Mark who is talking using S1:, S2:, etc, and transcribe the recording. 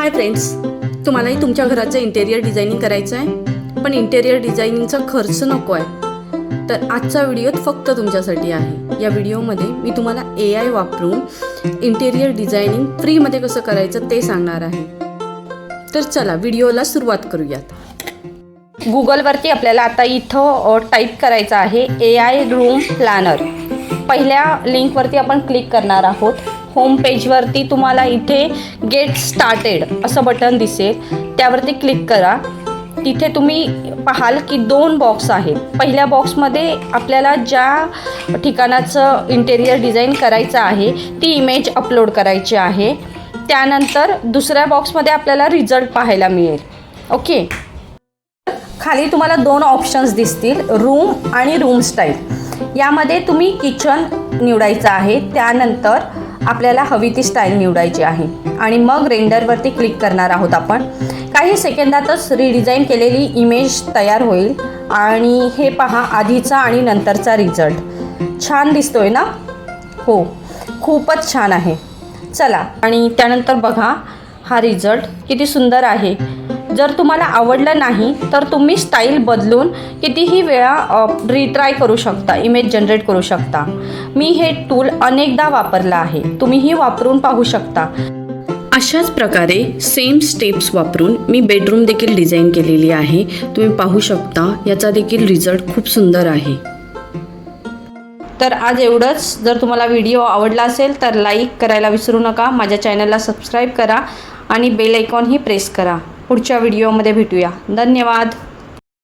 S1: Hi friends तुम्हालाही तुमच्या घराचं इंटेरियर डिझायनिंग करायचं आहे. पण इंटेरियर डिझायनिंगचा खर्च नको आहे. तर आजचा व्हिडिओ फक्त तुमच्यासाठी आहे. या व्हिडिओमध्ये मी तुम्हाला ए आय वापरून इंटेरियर डिझायनिंग फ्रीमध्ये कसं करायचं ते सांगणार आहे. तर चला व्हिडिओला सुरुवात करूयात.
S2: गुगलवरती आपल्याला आता इथं टाईप करायचं आहे ए आय रूम प्लॅनर पहिल्या लिंकवरती आपण क्लिक करणार आहोत. होम पेजवरती तुम्हाला इथे गेट स्टार्टेड असं बटन दिसेल. त्यावरती क्लिक करा. तिथे तुम्ही पाहाल की दोन बॉक्स आहेत. पहिल्या बॉक्समध्ये आपल्याला ज्या ठिकाणाचं इंटेरियर डिझाईन करायचं आहे ती इमेज अपलोड करायची आहे. त्यानंतर दुसऱ्या बॉक्समध्ये आपल्याला रिझल्ट पाहायला मिळेल. ओके खाली तुम्हाला दोन ऑप्शन्स दिसतील रूम आणि रूम स्टाईल यामध्ये तुम्ही किचन निवडायचं आहे. त्यानंतर आपल्याला हवी ती स्टाईल निवडायची आहे. आणि मग रेंडरवरती क्लिक करणार आहोत आपण. काही सेकंदातच रिडिझाईन केलेली इमेज तयार होईल. आणि हे पहा आधीचा आणि नंतरचा रिझल्ट छान दिसतोय ना? हो खूपच छान आहे. चला आणि त्यानंतर बघा हा रिझल्ट किती सुंदर आहे. जर तुम्हाला आवडलं नाही तर तुम्ही स्टाईल बदलून कितीही वेळा रिट्राय करू शकता इमेज जनरेट करू शकता. मी हे टूल अनेकदा वापरलं आहे. तुम्हीही वापरून पाहू शकता.
S1: अशाच प्रकारे सेम स्टेप्स वापरून मी बेडरूम देखील डिझाईन केलेली आहे. तुम्ही पाहू शकता याचा देखील रिझल्ट खूप सुंदर आहे.
S2: तर आज एवढंच. जर तुम्हाला व्हिडिओ आवडला असेल तर लाईक करायला विसरू नका. माझ्या चॅनलला सबस्क्राईब करा आणि बेल आयकॉनही प्रेस करा. पुढच्या व्हिडिओमध्ये भेटूया. धन्यवाद.